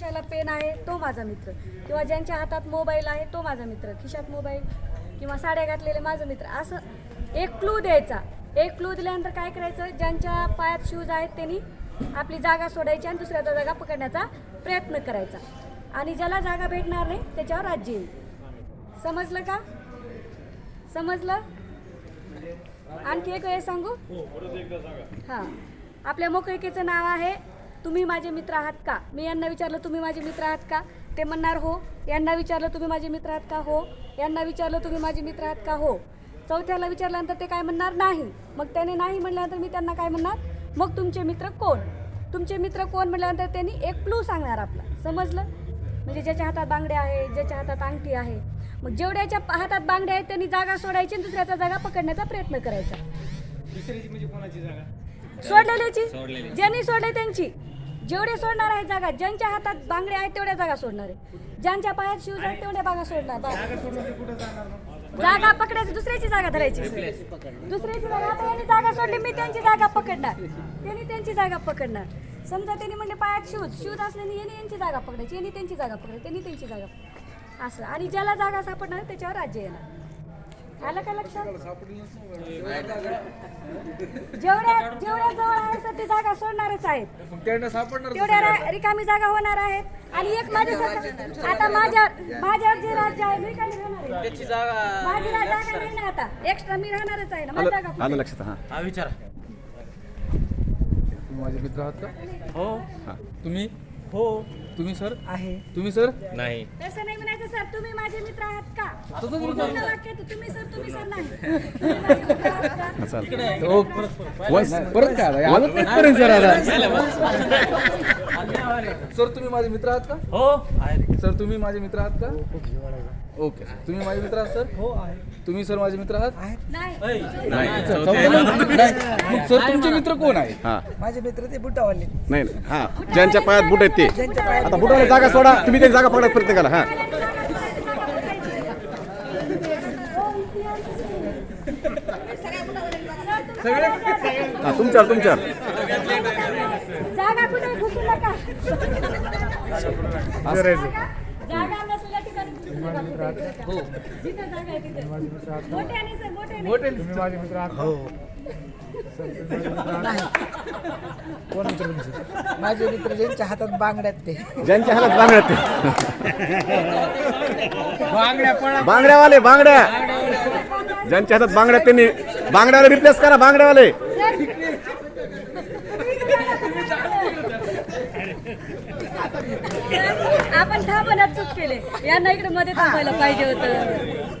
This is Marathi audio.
खिशाला पेन आहे तो माझा मित्र. किंवा ज्यांच्या हातात मोबाईल आहे तो माझा मित्र. खिशात मोबाईल किंवा साड्या घातलेले माझा मित्र. असं एक क्लू द्यायचा. एक क्लू दिल्यानंतर काय करायचं? ज्यांच्या पायात शूज आहेत त्यांनी आपली जागा सोडायची आणि दुसऱ्याचा जागा पकडण्याचा प्रयत्न करायचा. आणि ज्याला जागा भेटणार नाही त्याच्यावर राज्य येईल. समजलं का? समजलं? आणखी एक वेळेस सांगू. हां. आपल्या मोकळिकेचं नाव आहे तुम्ही माझे मित्र आहात का? मी यांना विचारलं तुम्ही माझे मित्र आहात का? ते म्हणणार हो. यांना विचारलं तुम्ही माझे मित्र आहात का? हो. यांना विचारलं तुम्ही माझे मित्र आहात का? हो. चौथ्याला विचारल्यानंतर ते काय म्हणणार? नाही. मग त्याने नाही म्हणल्यानंतर मी त्यांना काय म्हणणार? मग तुमचे मित्र कोण? तुमचे मित्र कोण? म्हटल्यानंतर त्यांनी एक क्लू सांगणार आपला. समजलं? म्हणजे ज्याच्या हातात बांगडे आहे ज्याच्या हातात अंगठी आहे मग जेवढ्याच्या हातात बांगडे आहेत त्यांनी जागा सोडायची आणि दुसऱ्याचा जागा पकडण्याचा प्रयत्न करायचा. म्हणजे कोणाची जागा? सोडलेल्याची? ज्यांनी सोडले त्यांची. जेवढे सोडणार आहे जागा ज्यांच्या हातात बांगडे आहेत तेवढ्या जागा सोडणार आहे. ज्यांच्या पायात शूज आहेत तेवढ्या बागा सोडणार. जागा पकडायची दुसऱ्याची जागा धरायची. दुसऱ्याची जागा आता यांनी जागा सोडली मी त्यांची जागा पकडणार. त्यांनी त्यांची जागा पकडणार. समजा त्यांनी म्हणले पायात शूज शूज असल्याने यांनी यांची जागा पकडायची यांनी त्यांची जागा पकडायची त्यांनी त्यांची जागा. असं. आणि ज्याला जागा सापडणार त्याच्यावर राज्य येणार. आलं का लक्षात? जेवढ्या जेवढ्या जवळ आहे सर ते जागा सोडणारच आहेत. तेवढ्या रिकामी जागा होणार आहेत. आणि एक माझ्यासारखं आता माझ्या माझ्यावर जे राज्य आहे मी खाली राहणार आहे. त्याची जागा माझी रा- जागा नाही ना आता. एक्स्ट्रा मी राहणारच आहे ना. माझी जागा आलं लक्षात हां. हा विचारा. तुम्ही माझे मित्र आहात का? हो. हां. तुम्ही? हो. तुम्ही सर? आहे. तुम्ही सर? नाही. तसं नाही म्हणायचं सर तुम्ही माझे मित्र आहात का? तसंच पूर्ण वाक्य आहे, तुम्ही सर तुम्ही सर नाही. तुम्ही माझे मित्र आहात का? चालेल हो परत काय आला सर आता. सर तुम्ही माझे मित्र आहात का? हो. आहे सर तुम्ही माझे मित्र आहात का? ओके. तुम्ही माझे मित्र आहात सर? हो आहे. तुम्ही सर माझे मित्र आहात? नाही. नाही. सर, चौथ्याला- नाही. मग सर तुमचे मित्र कोण आहे हां. माझे मित्र ते बुटावाले. नाही नाही. हां. ज्यांच्या पायात बुट आहेत ते. आता बुटाला जागा सोडा. तुम्ही त्यांची जागा पकडायचा प्रयत्न करा हां हां तुमच्यावर तुमच्यावर. माझे मित्र आहात हो. कोण मित्र तुमचे? माझे मित्र ज्यांच्या हातात बांगड्यात ते. ज्यांच्या हातात बांगड्या आहेत बांगड्या पळा ते बांगड्यावाले बांगड्या. ज्यांच्या हातात बांगड्या आहेत त्यांनी बांगड्यावाले रिप्लेस करा बांगड्यावाले. आपण थांबण्यात चूक केले. यांना इकडे मध्ये थांबायला पाहिजे होतं.